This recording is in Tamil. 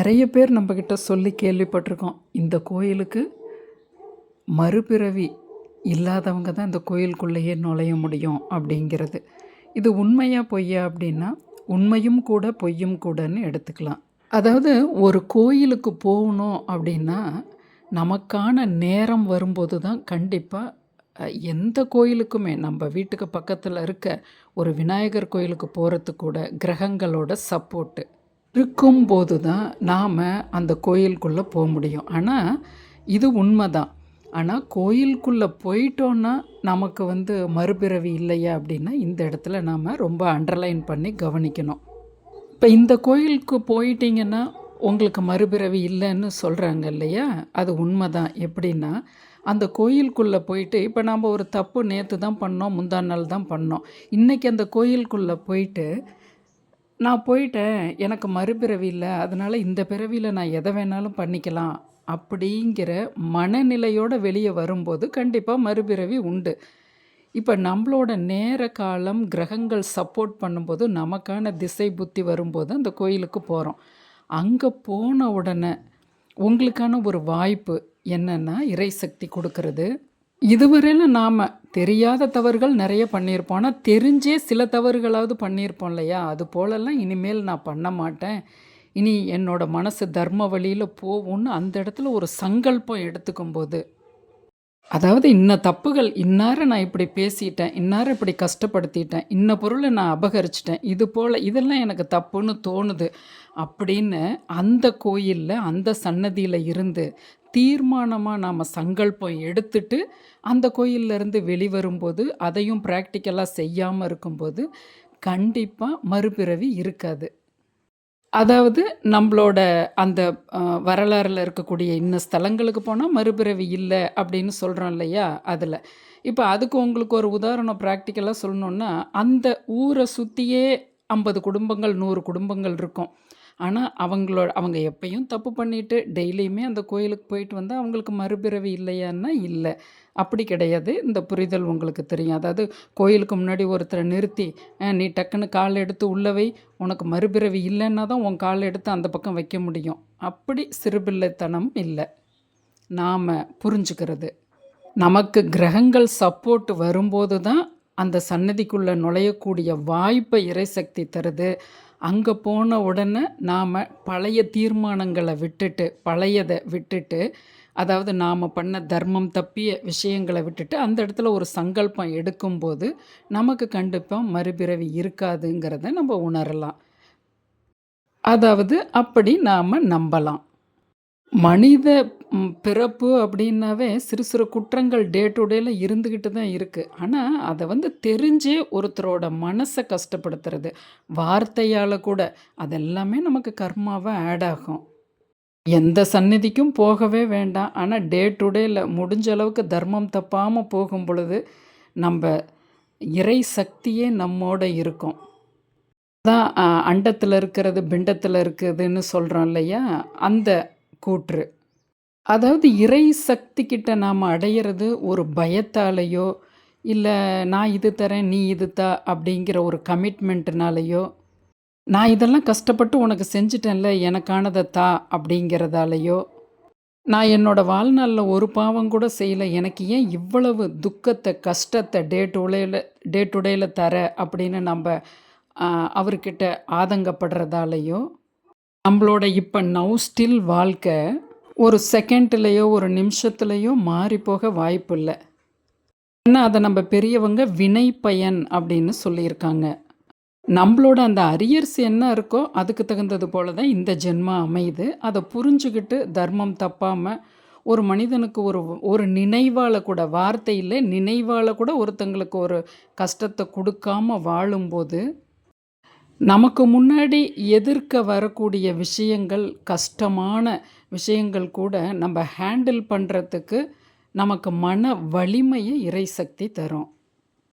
நிறைய பேர் நம்மக்கிட்ட சொல்லி கேள்விப்பட்டிருக்கோம். இந்த கோயிலுக்கு மறுபிறவி இல்லாதவங்க தான் இந்த கோயிலுக்குள்ளேயே நுழைய முடியும் அப்படிங்கிறது. இது உண்மையா பொய்யா அப்படின்னா உண்மையும் கூட பொய்யும் கூடன்னு எடுத்துக்கலாம். அதாவது ஒரு கோயிலுக்கு போகணும் அப்படின்னா நமக்கான நேரம் வரும்போது தான் கண்டிப்பாக எந்த கோயிலுக்குமே நம்ம வீட்டுக்கு பக்கத்தில் இருக்க ஒரு விநாயகர் கோயிலுக்கு போகிறதுக்கு கூட கிரகங்களோட சப்போர்ட்டு இருக்கும்போது தான் நாம் அந்த கோயிலுக்குள்ளே போக முடியும். ஆனால் இது உண்மை தான் ஆனால் கோயிலுக்குள்ளே போயிட்டோன்னா நமக்கு வந்து மறுபிறவி இல்லையா அப்படின்னா இந்த இடத்துல நாம் ரொம்ப அண்டர்லைன் பண்ணி கவனிக்கணும். இப்போ இந்த கோயிலுக்கு போயிட்டீங்கன்னா உங்களுக்கு மறுபிறவி இல்லைன்னு சொல்கிறாங்க இல்லையா? அது உண்மை தான் எப்படின்னா அந்த கோயிலுக்குள்ளே போயிட்டு இப்போ நாம் ஒரு தப்பு நேற்று தான் பண்ணோம் முந்தா நாள் தான் பண்ணோம். இன்றைக்கி அந்த கோயிலுக்குள்ளே போயிட்டு நான் போயிட்டேன். எனக்கு மறுபிறவி இல்லை. அதனால் இந்த பிறவியில் நான் எதை வேணாலும் பண்ணிக்கலாம் அப்படிங்கிற மனநிலையோடு வெளியே வரும்போது கண்டிப்பாக மறுபிறவி உண்டு. இப்போ நம்மளோட நேர காலம் கிரகங்கள் சப்போர்ட் பண்ணும்போது நமக்கான திசை புத்தி வரும்போது அந்த கோயிலுக்கு போகிறோம் அங்கே போன உடனே உங்களுக்கான ஒரு வாய்ப்பு என்னென்னா இறைசக்தி கொடுக்கறது. இதுவரையில் நாம் தெரியாத தவறுகள் நிறைய பண்ணியிருப்போம். ஆனால் தெரிஞ்சே சில தவறுகளாவது பண்ணியிருப்போம் இல்லையா? அது போலெல்லாம் இனிமேல் நான் பண்ண மாட்டேன். இனி என்னோடய மனசு தர்ம வழியில் போகும்னு அந்த இடத்துல ஒரு சங்கல்பம் எடுத்துக்கும் போது அதாவது இன்ன தப்புகள் இன்னார நான் இப்படி பேசிட்டேன் இன்னார இப்படி கஷ்டப்படுத்திட்டேன் இன்ன பொருளை நான் அபகரிச்சிட்டேன் இது போல் இதெல்லாம் எனக்கு தப்புன்னு தோணுது அப்படின்னு அந்த கோயிலில் அந்த சன்னதியில் இருந்து தீர்மானமாக நாம் சங்கல்பம் எடுத்துட்டு அந்த கோயிலிருந்து வெளிவரும்போது அதையும் ப்ராக்டிக்கலாக செய்யாமல் இருக்கும்போது கண்டிப்பாக மறுபிறவி இருக்காது. அதாவது நம்மளோட அந்த வரலாறில் இருக்கக்கூடிய இன்ன ஸ்தலங்களுக்கு போனால் மறுபிறவி இல்லை அப்படின்னு சொல்கிறோம் இல்லையா அதில். இப்போ அதுக்கு உங்களுக்கு ஒரு உதாரணம் ப்ராக்டிக்கலாக சொல்லணுன்னா அந்த ஊரை சுற்றியே ஐம்பது குடும்பங்கள் நூறு குடும்பங்கள் இருக்கும். ஆனால் அவங்களோட அவங்க எப்பயும் தப்பு பண்ணிட்டு டெய்லியுமே அந்த கோயிலுக்கு போயிட்டு வந்தால் அவங்களுக்கு மறுபிறவி இல்லையான்னா இல்லை. அப்படி கிடையாது. இந்த புரிதல் உங்களுக்கு தெரியும். அதாவது கோயிலுக்கு முன்னாடி ஒருத்தரை நிறுத்தி நீ டக்குன்னு கால் எடுத்து உள்ளவை உனக்கு மறுபிறவி இல்லைன்னா தான் உன் கால் எடுத்து அந்த பக்கம் வைக்க முடியும். அப்படி சிறுபிள்ளைத்தனம் இல்லை. நாம் புரிஞ்சுக்கிறது. நமக்கு கிரகங்கள் சப்போர்ட் வரும்போது தான் அந்த சன்னதிக்குள்ளே நுழையக்கூடிய வாய்ப்பை இறைசக்தி தருது. அங்கே போன உடனே நாம் பழைய தீர்மானங்களை விட்டுட்டு பழையதை விட்டுட்டு அதாவது நாம் பண்ண தர்மம் தப்பிய விஷயங்களை விட்டுட்டு அந்த இடத்துல ஒரு சங்கல்பம் எடுக்கும்போது நமக்கு கண்டிப்பாக மறுபிறவி இருக்காதுங்கிறத நம்ம உணரலாம். அதாவது அப்படி நாம் நம்பலாம். மனித பிறப்பு அப்படின்னாவே சிறு சிறு குற்றங்கள் டே டு டேல இருந்துக்கிட்டு தான் இருக்குது ஆனால் அதை வந்து தெரிஞ்சே ஒருத்தரோட மனசை கஷ்டப்படுத்துறது வார்த்தையால் கூட அதெல்லாமே நமக்கு கர்மாவாக ஆட் ஆகும். எந்த சந்நிதிக்கும் போகவே வேண்டாம். ஆனால் டே டு டேல முடிஞ்ச அளவுக்கு தர்மம் தப்பாமல் போகும் பொழுது நம்ம இறை சக்தியே நம்மோட இருக்கும். தான் அண்டத்தில் இருக்கிறது பிண்டத்தில் இருக்குதுன்னு சொல்கிறோம் இல்லையா? அந்த கூற்று. அதாவது இறை சக்தி கிட்ட நாம் அடையிறது ஒரு பயத்தாலேயோ இல்லை நான் இது தரேன் நீ இது தா அப்படிங்கிற ஒரு கமிட்மெண்ட்னாலேயோ நான் இதெல்லாம் கஷ்டப்பட்டு உனக்கு செஞ்சிட்டேன்ல எனக்கானதை தா அப்படிங்கிறதாலேயோ நான் என்னோடய வாழ்நாளில் ஒரு பாவம் கூட செய்யலை எனக்கு ஏன் இவ்வளவு துக்கத்தை கஷ்டத்தை டே டுடேயில் டே டுடேயில் தர அப்படின்னு நம்ம அவர்கிட்ட ஆதங்கப்படுறதாலேயோ நம்மளோட இப்போ நவ் ஸ்டில் வாழ்க்கை ஒரு செகண்ட்லேயோ ஒரு நிமிஷத்துலேயோ மாறி போக வாய்ப்பு இல்லை. ஏன்னா அதை நம்ம பெரியவங்க வினை பயன் அப்படின்னு சொல்லியிருக்காங்க. நம்மளோட அந்த அரியர்ஸ் என்ன இருக்கோ அதுக்கு தகுந்தது போல தான் இந்த ஜென்மா அமையுது. அதை புரிஞ்சுக்கிட்டு தர்மம் தப்பாமல் ஒரு மனிதனுக்கு ஒரு ஒரு நினைவால் கூட வார்த்தையில் நினைவால் கூட ஒருத்தங்களுக்கு ஒரு கஷ்டத்தை கொடுக்காம வாழும்போது நமக்கு முன்னாடி எதிர்க்க வரக்கூடிய விஷயங்கள் கஷ்டமான விஷயங்கள் கூட நம்ம ஹேண்டில் பண்ணுறதுக்கு நமக்கு மன வலிமையை இறைசக்தி தரும்.